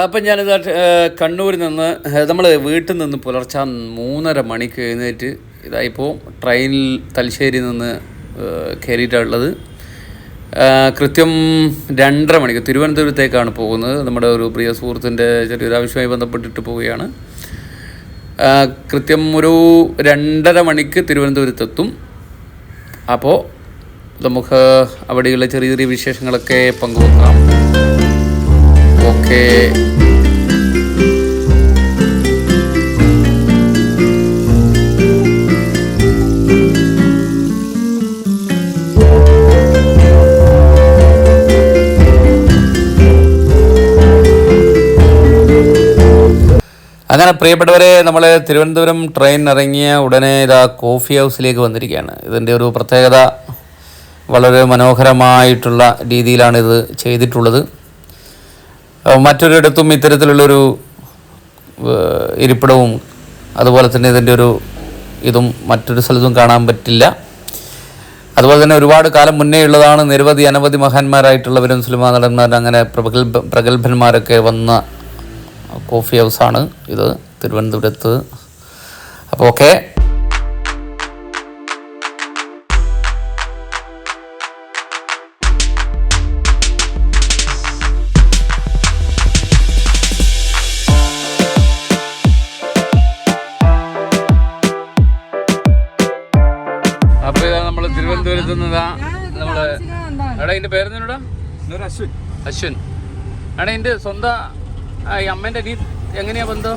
അപ്പം ഞാനിത് കണ്ണൂരിൽ നിന്ന് നമ്മൾ വീട്ടിൽ നിന്ന് പുലർച്ചെ മൂന്നര മണിക്ക് എഴുന്നേറ്റ് ഇതായിപ്പോൾ ട്രെയിനിൽ തലശ്ശേരി നിന്ന് കയറിയിട്ടുള്ളത് കൃത്യം രണ്ടര മണിക്ക് തിരുവനന്തപുരത്തേക്കാണ് പോകുന്നത്. നമ്മുടെ ഒരു പ്രിയ സുഹൃത്തിന്റെ ചെറിയൊരു ആവശ്യമായി ബന്ധപ്പെട്ടിട്ട് പോവുകയാണ്. കൃത്യം ഒരു രണ്ടര മണിക്ക് തിരുവനന്തപുരത്തെത്തും. അപ്പോൾ നമുക്ക് അവിടെയുള്ള ചെറിയ ചെറിയ വിശേഷങ്ങളൊക്കെ പങ്കുവെക്കാം. ഓക്കെ അങ്ങനെ പ്രിയപ്പെട്ടവരെ നമ്മൾ തിരുവനന്തപുരം ട്രെയിൻ ഇറങ്ങിയ ഉടനെ ഇതാ കോഫി ഹൗസിലേക്ക് വന്നിരിക്കുകയാണ്. ഇതിന്റെ ഒരു പ്രത്യേകത വളരെ മനോഹരമായിട്ടുള്ള രീതിയിലാണ് ഇത് ചെയ്തിട്ടുള്ളത്. മറ്റൊരിടത്തും ഇത്തരത്തിലുള്ളൊരു ഇരിപ്പിടവും അതുപോലെ തന്നെ ഇതിന്റെ ഒരു ഇതും മറ്റൊരു സ്ഥലത്തും കാണാൻ പറ്റില്ല. അതുപോലെ തന്നെ ഒരുപാട് കാലം മുന്നേ ഉള്ളതാണ് നിരവധി അനവധി മഹാന്മാരായിട്ടുള്ളവരും സിനിമാ നടന്മാർ അങ്ങനെ പ്രഗത്ഭ പ്രഗത്ഭന്മാരൊക്കെ വന്ന കോഫി ഹൗസാണ് ഇത് തിരുവനന്തപുരത്ത്. അപ്പോൾ ഓക്കെ. നിന്നതാ നമ്മൾ എടാ ഇതിന്റെ പേരെന്തിനോടാ? അശ്വിൻ. അശ്വിൻ. എടാ ഇന്റെ സ്വന്തം ഈ അമ്മേന്റെ നീ എങ്ങനെയാ ബന്ധം?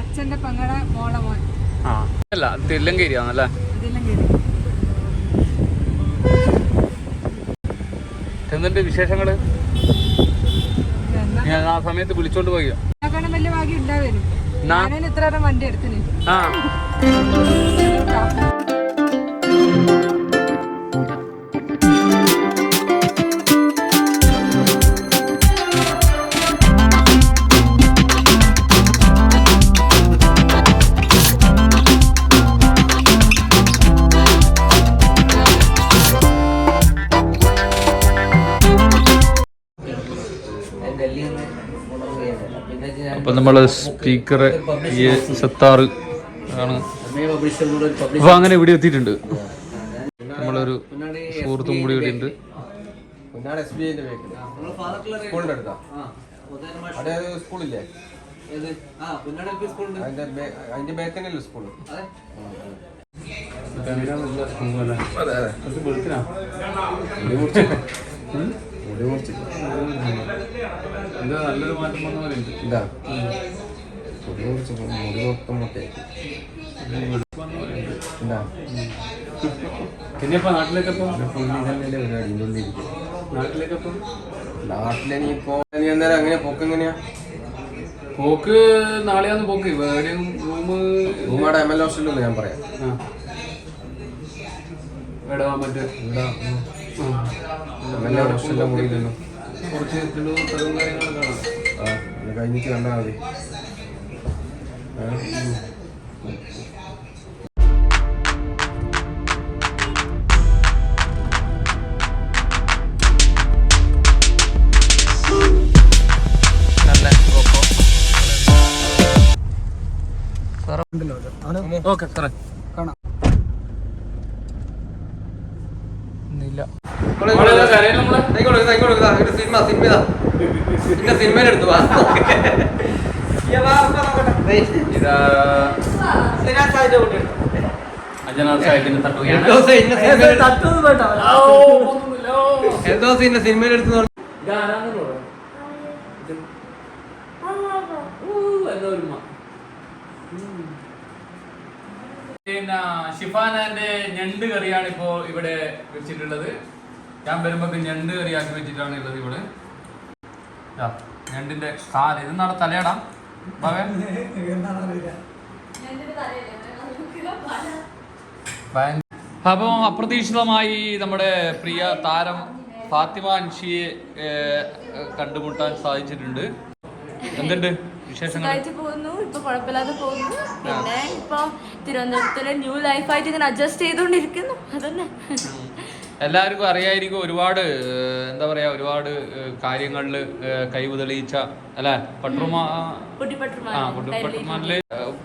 അച്ഛന്റെ പങ്ങടെ മോളെ മോൻ. ആ. അല്ല തില്ലങ്കേരി. ആണല്ലേ എന്തിന്റെ വിശേഷങ്ങൾ ഞാൻ ആ സമയത്ത് വിളിച്ചോണ്ട് പോയി. വലിയ ഭാഗ്യം ഞാനതിന് ഇത്ര വണ്ടി എടുത്തിന്. ആ. അപ്പൊ നമ്മൾ സ്പീക്കർ ഈ സത്താറ് ആണ് അപ്പൊ അങ്ങനെ ഇവിടെ എത്തിയിട്ടുണ്ട്. നമ്മളൊരു സുഹൃത്തും കൂടി ഇവിടെ ഉണ്ട്. പൊന്നാട് എസ് ബി ഐന്റെ ബാക്കിൽ സ്കൂളിന്റെ അടുത്താ? അവിടെ ഒരു സ്കൂളില്ലേ? അതിന്റെ ബേ- അതിന്റെ ബാക്ക് തന്നെയല്ലേ സ്കൂൾ? നല്ലൊരു മാറ്റം വന്ന പോലെ ഉണ്ട്. ഇതാ മുടി മുറിച്ച് മുടി മൊത്തം മൊത്തം എന്താ? പിന്നെ ഇപ്പൊ നാട്ടിലേക്ക് പുള്ളിതന്നെ പരിപാടി ഇതിന്റെ ഉള്ളിൽ ഇരിക്കും നാട്ടിലേക്കപ്പോ നാട്ടിലെ നീ ഇപ്പോ നീ എന്തായാലും അങ്ങനെ പോക്ക് എങ്ങനെയാ? പോക്ക് നാളെയാന്ന് പോക്ക്. റൂമ് റൂമാടെ എം എൽ ഹോസ്റ്റലിൽ ഞാൻ പറയാം. എടാ മറ്റേ എം എൽ ഹോസ്റ്റലിന്റെ മുറിയിലല്ലോ കുറച്ച് സ്ഥലവും കാര്യങ്ങളൊക്കെ ആ കഴിഞ്ഞിട്ട് കണ്ടാൽ മതി. ഓക്കെ സാറേ കാണാം. Cinema, cinema. പിന്നെ സിനിമയിൽ എടുത്തു എന്തോ സിനിമയിൽ എടുത്തു. എന്തോ സീൻ ഇന്ന സിനിമയിൽ എടുത്തു എന്ന് പറഞ്ഞു. പിന്നെ ഷിഫാനാന്റെ ഞണ്ട് കറിയാണ് ഇപ്പോ ഇവിടെ വെച്ചിട്ടുള്ളത്. ഞാൻ വരുമ്പോ ഞണ്ട് കറിയാക്കി വെച്ചിട്ടാണ് ഉള്ളത് ഇവിടെ. ഞണ്ടിന്റെ കാൽ ഇത് നാളെ തലയാടാ? അപ്പോൾ അപ്രതീക്ഷിതമായി നമ്മുടെ പ്രിയ താരം ഫാത്തിമ അൻഷിയെ കണ്ടുമുട്ടാൻ സാധിച്ചിട്ടുണ്ട്. എന്തുണ്ട് വിശേഷങ്ങൾ ഇപ്പൊ കുഴപ്പമില്ലാതെ പോകുന്നു. പിന്നെ ഇപ്പൊ തിരുവനന്തപുരത്തിലെ ന്യൂ ലൈഫായിട്ട് ഇങ്ങനെ അഡ്ജസ്റ്റ് ചെയ്തുകൊണ്ടിരിക്കുന്നു. അതന്നെ. എല്ലാവർക്കും അറിയായിരിക്കും ഒരുപാട് എന്താ പറയാ ഒരുപാട് കാര്യങ്ങളിൽ കഴിവ് തെളിയിച്ച അല്ലെ? പട്ടുമാനിൽ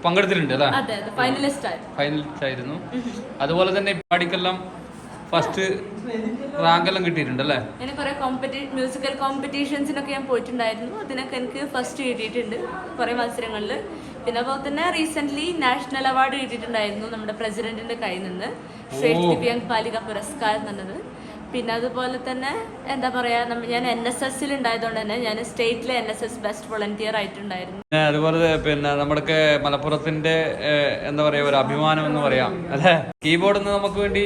പങ്കെടുത്തിട്ടുണ്ട് അല്ലെ? ഫൈനലിസ്റ്റ് ആയിരുന്നു. അതുപോലെ തന്നെ പാടിക്കെല്ലാം ഫസ്റ്റ് റാങ്ക് എല്ലാം കിട്ടിയിട്ടുണ്ട് അല്ലേ കുറെ മ്യൂസിക്കൽ കോമ്പറ്റീഷൻസിനൊക്കെ ഞാൻ പോയിട്ടുണ്ടായിരുന്നു. അതിനൊക്കെ എനിക്ക് ഫസ്റ്റ് കിട്ടിയിട്ടുണ്ട് കുറെ മത്സരങ്ങളിൽ പിന്നെ അതുപോലെ തന്നെ റീസെന്റ് നാഷണൽ അവാർഡ് കിട്ടിയിട്ടുണ്ടായിരുന്നു നമ്മുടെ പ്രസിഡന്റിന്റെ കയ്യിൽ നിന്ന്. ശ്രേഷ്ഠ ദിവ്യാംഗ് ബാലിക പുരസ്കാരം എന്നുള്ളത് പിന്നെ അതുപോലെ തന്നെ എന്താ പറയാ ഞാൻ എൻ എസ് എസിൽ ഉണ്ടായതുകൊണ്ട് തന്നെ ഞാൻ സ്റ്റേറ്റിലെ N S S best volunteer ആയിട്ടുണ്ടായിരുന്നു. അതുപോലെ പിന്നെ നമ്മുടെ മലപ്പുറത്തിന്റെ എന്താ പറയാ ഒരു അഭിമാനം എന്ന് പറയാം. അല്ലെ? കീബോർഡ് നമുക്ക് വേണ്ടി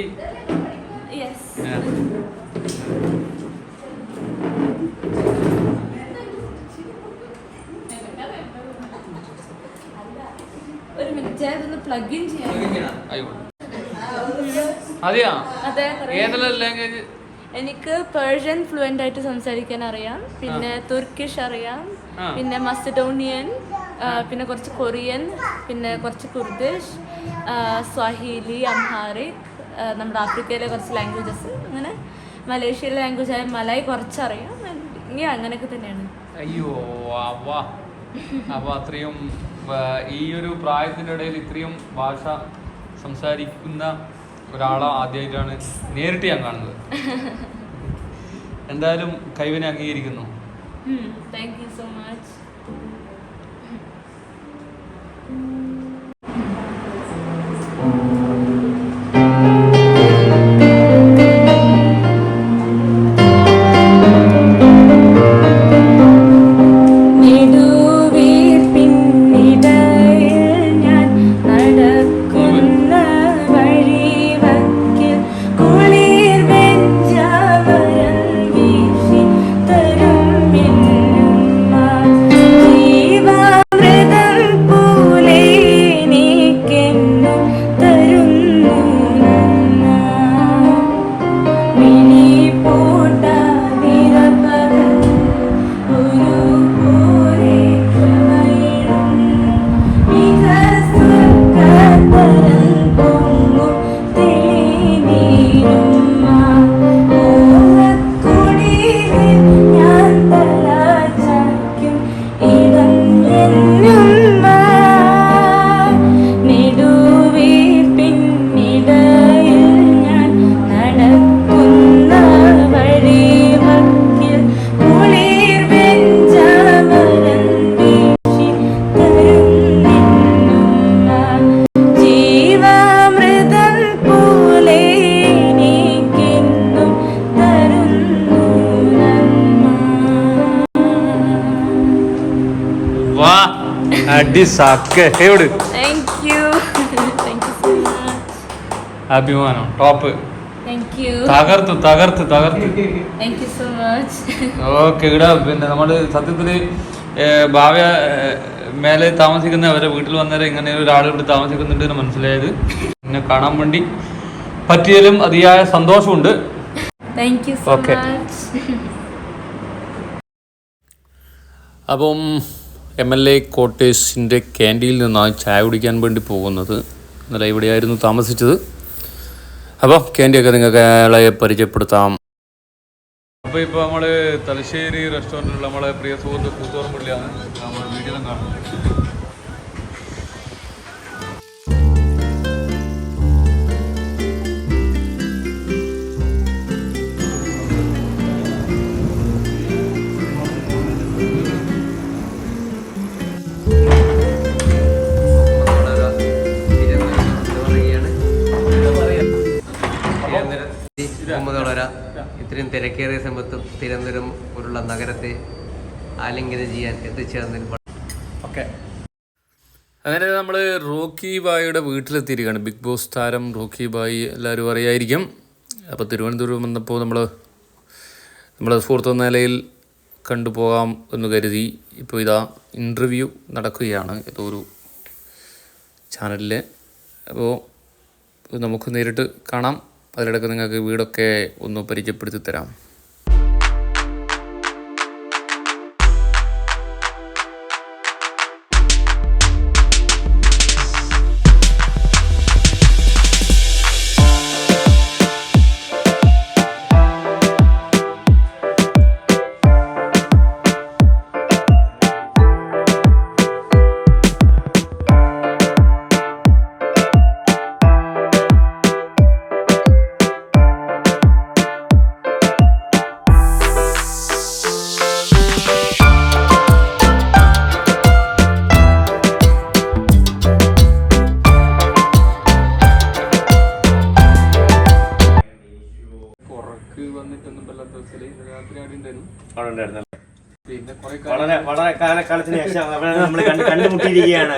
അതെയാ? ഏതെല്ലാം ലാംഗ്വേജ് എനിക്ക് പേർഷ്യൻ ഫ്ലുവന്റ് ആയിട്ട് സംസാരിക്കാൻ അറിയാം. പിന്നെ തുർക്കിഷ് അറിയാം. പിന്നെ മസ്റ്റഡോണിയൻ പിന്നെ കുറച്ച് കൊറിയൻ പിന്നെ കുറച്ച് കുർദിഷ് സ്വാഹീലി അംഹാറിക് ആ, നമ്മുടെ ആഫ്രിക്കയിലെ കുറച്ച് ലാംഗ്വേജസ് അങ്ങനെ മലേഷ്യയിലെ ലാംഗ്വേജ് ആയ മലായി കുറച്ചറിയാം. ഇനി അങ്ങനെയൊക്കെ തന്നെയാണ്. അയ്യോ അവ അപ്പൊ അത്രയും ഈ ഒരു പ്രായത്തിന്റെ ഇടയിൽ ഇത്രയും ഭാഷ സംസാരിക്കുന്ന ഒരാളെ ആദ്യമായിട്ടാണ് നേരിട്ട് ഞാൻ കാണുന്നത്. എന്തായാലും കൈവിനെ അംഗീകരിക്കുന്നു. Thank you so much much. അഭിമാനം. ടോപ്പ്. Thank you. തകർത്ത് തകർത്ത് തകർത്ത്. Thank you so much. Okay ഇവിടെ പിന്നെ നമ്മൾ സത്യത്തിൽ ഭാവ്യ മേലെ താമസിക്കുന്ന അവരെ വീട്ടിൽ വന്നേരം ഇങ്ങനെ ഒരാൾ ഇവിടെ താമസിക്കുന്നുണ്ട് എന്ന് മനസ്സിലായത്. എന്നെ കാണാൻ വേണ്ടി പറ്റിയാലും അതിയായ സന്തോഷമുണ്ട്. ഓക്കെ you so അപ്പം എം എൽ എ കോട്ടേഴ്സിന്റെ ക്യാന്റീനിൽ നിന്നാണ് ചായ കുടിക്കാൻ വേണ്ടി പോകുന്നത്. ഇന്നലെ ഇവിടെയായിരുന്നു താമസിച്ചത്. അപ്പോൾ ക്യാന്റീനൊക്കെ നിങ്ങൾക്ക് അയാളെ പരിചയപ്പെടുത്താം. അപ്പോൾ ഇപ്പോൾ നമ്മൾ തലശ്ശേരി റെസ്റ്റോറന്റിലുള്ള നമ്മളെ പ്രിയ സുഹൃത്ത് കൂത്തോറും പള്ളിയാണ്. നമ്മൾ വീട്ടിലും കാണുന്നത് ഇത്രയും തിരക്കേറിയ സമയത്തും തിരുവനന്തപുരം പോലുള്ള നഗരത്തെ ആലിംഗനം ചെയ്യാൻ എത്തിച്ചേർന്നതിൽ ഓക്കെ. അങ്ങനെ നമ്മൾ റോക്കി ബായിയുടെ വീട്ടിലെത്തിയിരിക്കുകയാണ്. ബിഗ് ബോസ് താരം റോക്കി ബായി എല്ലാവരും അറിയായിരിക്കും. അപ്പോൾ തിരുവനന്തപുരം വന്നപ്പോൾ നമ്മൾ നമ്മുടെ സുഹൃത്ത് നിലയിൽ കണ്ടുപോകാം എന്ന് കരുതി ഇപ്പോൾ ഇതാ ഇന്റർവ്യൂ നടക്കുകയാണ് ഏതോ ഒരു ചാനലിൽ അപ്പോൾ നമുക്ക് നേരിട്ട് കാണാം. അതിലിടക്ക് നിങ്ങൾക്ക് വീടൊക്കെ ഒന്ന് പരിചയപ്പെടുത്തി തരാം ഉണ്ടായിരുന്നു വളരെ വളരെ കാലക്കാലത്തിന് ശേഷം നമ്മൾ കണ്ടുമുട്ടിയിരിക്കുകയാണ്.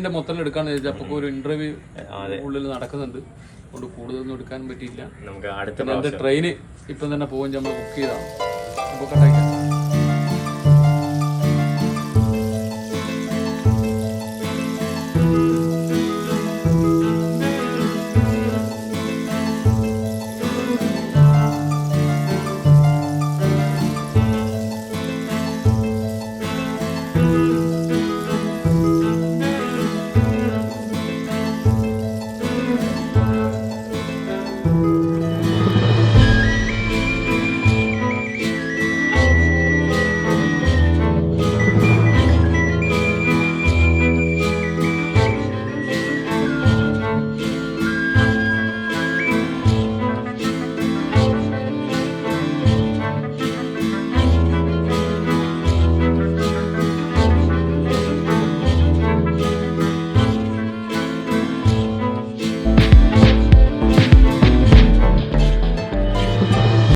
വീടിന്റെ മൊത്തം എടുക്കാന്ന് വെച്ചാൽ അപ്പൊ ഒരു ഇന്റർവ്യൂ ഉള്ളിൽ നടക്കുന്നുണ്ട്. അതുകൊണ്ട് കൂടുതലൊന്നും എടുക്കാൻ പറ്റിയില്ല നമുക്ക് അടുത്ത ട്രെയിന് ഇപ്പം തന്നെ പോകും നമ്മൾ ബുക്ക് ചെയ്താണ് അപ്പോൾ കട്ടാക്കാം